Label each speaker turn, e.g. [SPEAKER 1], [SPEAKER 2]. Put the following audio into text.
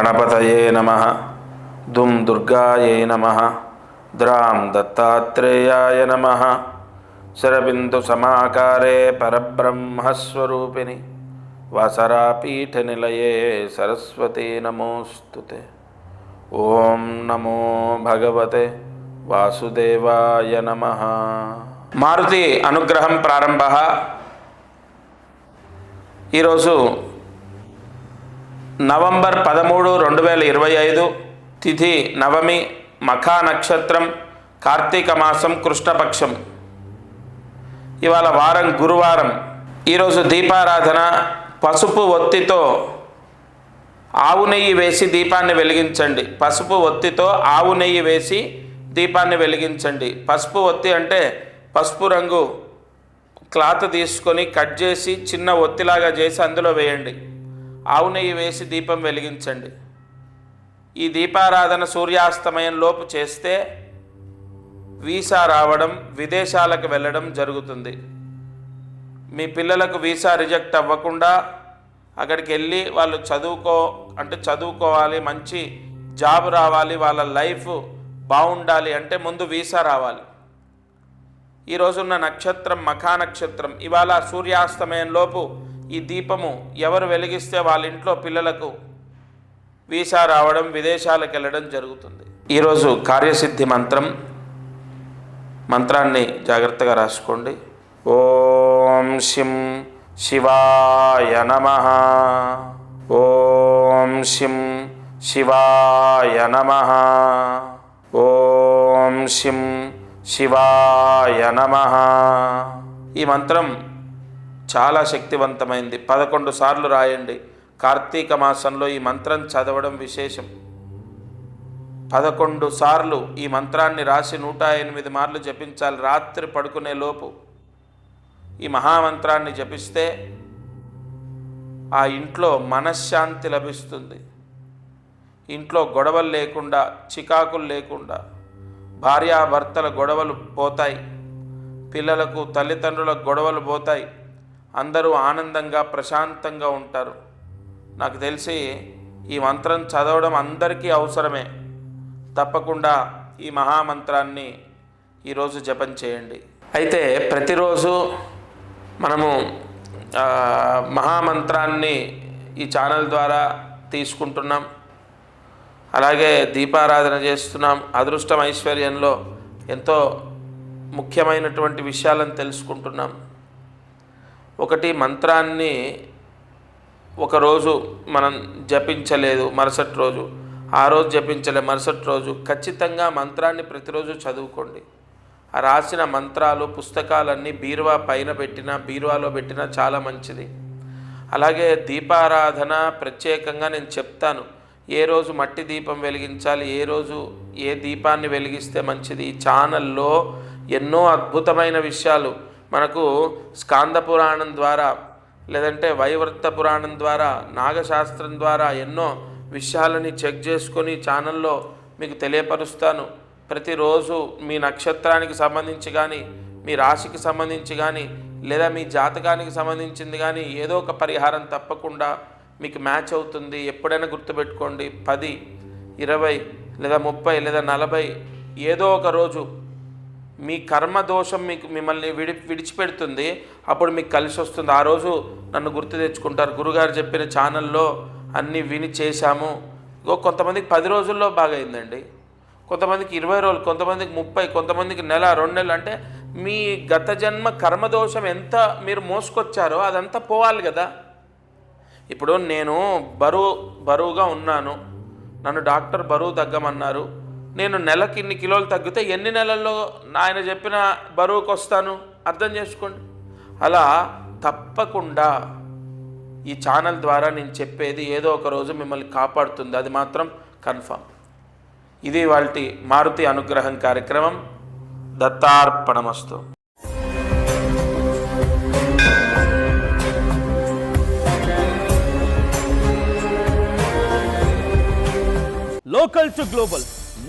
[SPEAKER 1] ఓం గం గణపతయే నమ దుం దుర్గాయే నమ ద్రాం దత్తాత్రేయాయ నమ శరబిందు సమాకారే పరబ్రహ్మస్వరూపిణి వాసరాపీఠ నిలయే సరస్వతీ నమోస్తుతే ఓం నమో భగవతే వాసుదేవాయ నమ మారుతి అనుగ్రహం ప్రారంభ ఈరోజు నవంబర్ పదమూడు రెండు వేల ఇరవై ఐదు తిథి నవమి మఖా నక్షత్రం కార్తీక మాసం కృష్ణపక్షం. ఇవాళ వారం గురువారం. ఈరోజు దీపారాధన పసుపు ఒత్తితో ఆవు నెయ్యి వేసి దీపాన్ని వెలిగించండి. పసుపు ఒత్తితో ఆవు నెయ్యి వేసి దీపాన్ని వెలిగించండి. పసుపు ఒత్తి అంటే పసుపు రంగు క్లాత్ తీసుకొని కట్ చేసి చిన్న ఒత్తిలాగా చేసి అందులో వేయండి. ఆవు నెయ్యి వేసి దీపం వెలిగించండి. ఈ దీపారాధన సూర్యాస్తమయం లోపు చేస్తే వీసా రావడం విదేశాలకు వెళ్ళడం జరుగుతుంది. మీ పిల్లలకు వీసా రిజెక్ట్ అవ్వకుండా అక్కడికి వెళ్ళి వాళ్ళు చదువుకో అంటే చదువుకోవాలి మంచి జాబ్ రావాలి వాళ్ళ లైఫ్ బాగుండాలి అంటే ముందు వీసా రావాలి. ఈ రోజున్న నక్షత్రం మఖా నక్షత్రం. ఇవాళ సూర్యాస్తమయం లోపు ఈ దీపము ఎవరు వెలిగిస్తే వాళ్ళ ఇంట్లో పిల్లలకు వీసా రావడం విదేశాలకు వెళ్ళడం జరుగుతుంది. ఈరోజు కార్యసిద్ధి మంత్రం మంత్రాన్ని జాగ్రత్తగా రాసుకోండి. ఓం శిం శివాయ నమ. ఓం శిం శివాయ నమ. ఓం శిం శివాయ నమ. ఈ మంత్రం చాలా శక్తివంతమైంది. పదకొండు సార్లు రాయండి. కార్తీక మాసంలో ఈ మంత్రం చదవడం విశేషం. పదకొండు సార్లు ఈ మంత్రాన్ని రాసి నూట ఎనిమిది మార్లు జపించాలి. రాత్రి పడుకునే లోపు ఈ మహామంత్రాన్ని జపిస్తే ఆ ఇంట్లో మనశ్శాంతి లభిస్తుంది. ఇంట్లో గొడవలు లేకుండా చికాకులు లేకుండా భార్యాభర్తల గొడవలు పోతాయి. పిల్లలకు తల్లిదండ్రులకు గొడవలు పోతాయి. అందరూ ఆనందంగా ప్రశాంతంగా ఉంటారు. నాకు తెలిసి ఈ మంత్రం చదవడం అందరికీ అవసరమే. తప్పకుండా ఈ మహామంత్రాన్ని ఈరోజు జపం చేయండి. అయితే ప్రతిరోజు మనము మహామంత్రాన్ని ఈ ఛానల్ ద్వారా తీసుకుంటున్నాం. అలాగే దీపారాధన చేస్తున్నాం. అదృష్టం ఐశ్వర్యంలో ఎంతో ముఖ్యమైనటువంటి విషయాలను తెలుసుకుంటున్నాం. ఒకటి మంత్రాన్ని ఒకరోజు మనం జపించలేదు మరుసటి రోజు. ఆ రోజు జపించలే మరుసటి రోజు. ఖచ్చితంగా మంత్రాన్ని ప్రతిరోజు చదువుకోండి. ఆ రాసిన మంత్రాలు పుస్తకాలన్నీ బీరువా పైన పెట్టినా బీరువాలో పెట్టినా చాలా మంచిది. అలాగే దీపారాధన ప్రత్యేకంగా నేను చెప్తాను. ఏ రోజు మట్టి దీపం వెలిగించాలి ఏ రోజు ఏ దీపాన్ని వెలిగిస్తే మంచిది? ఈ ఛానల్లో ఎన్నో అద్భుతమైన విషయాలు. మనకు స్కాంద పురాణం ద్వారా లేదంటే వైవృత్త పురాణం ద్వారా నాగశాస్త్రం ద్వారా ఎన్నో విషయాలని చెక్ చేసుకొని ఛానల్లో మీకు తెలియపరుస్తాను. ప్రతిరోజు మీ నక్షత్రానికి సంబంధించి కానీ మీ రాశికి సంబంధించి కానీ లేదా మీ జాతకానికి సంబంధించింది కానీ ఏదో ఒక పరిహారం తప్పకుండా మీకు మ్యాచ్ అవుతుంది. ఎప్పుడైనా గుర్తుపెట్టుకోండి. పది ఇరవై లేదా ముప్పై లేదా నలభై ఏదో ఒక రోజు మీ కర్మ దోషం మీకు మిమ్మల్ని విడి విడిచిపెడుతుంది. అప్పుడు మీకు కలిసి వస్తుంది. ఆ రోజు నన్ను గుర్తు తెచ్చుకుంటారు. గురుగారు చెప్పిన ఛానల్లో అన్నీ విని చేశాము. ఇంకో కొంతమందికి పది రోజుల్లో బాగా అయిందండి కొంతమందికి ఇరవై రోజులు కొంతమందికి ముప్పై కొంతమందికి నెల రెండు నెలలు అంటే మీ గత జన్మ కర్మదోషం ఎంత మీరు మోసుకొచ్చారో అదంతా పోవాలి కదా. ఇప్పుడు నేను బరువు బరువుగా ఉన్నాను. నన్ను డాక్టర్ బరువు తగ్గమన్నారు. నేను నెలకి ఇన్ని కిలోలు తగ్గితే ఎన్ని నెలల్లో ఆయన చెప్పిన బరువుకు వస్తాను అర్థం చేసుకోండి. అలా తప్పకుండా ఈ ఛానల్ ద్వారా నేను చెప్పేది ఏదో ఒక రోజు మిమ్మల్ని కాపాడుతుంది. అది మాత్రం కన్ఫామ్. ఇది వాళ్ళ మారుతి అనుగ్రహం కార్యక్రమం. దత్తార్పణమస్తు.
[SPEAKER 2] Local to global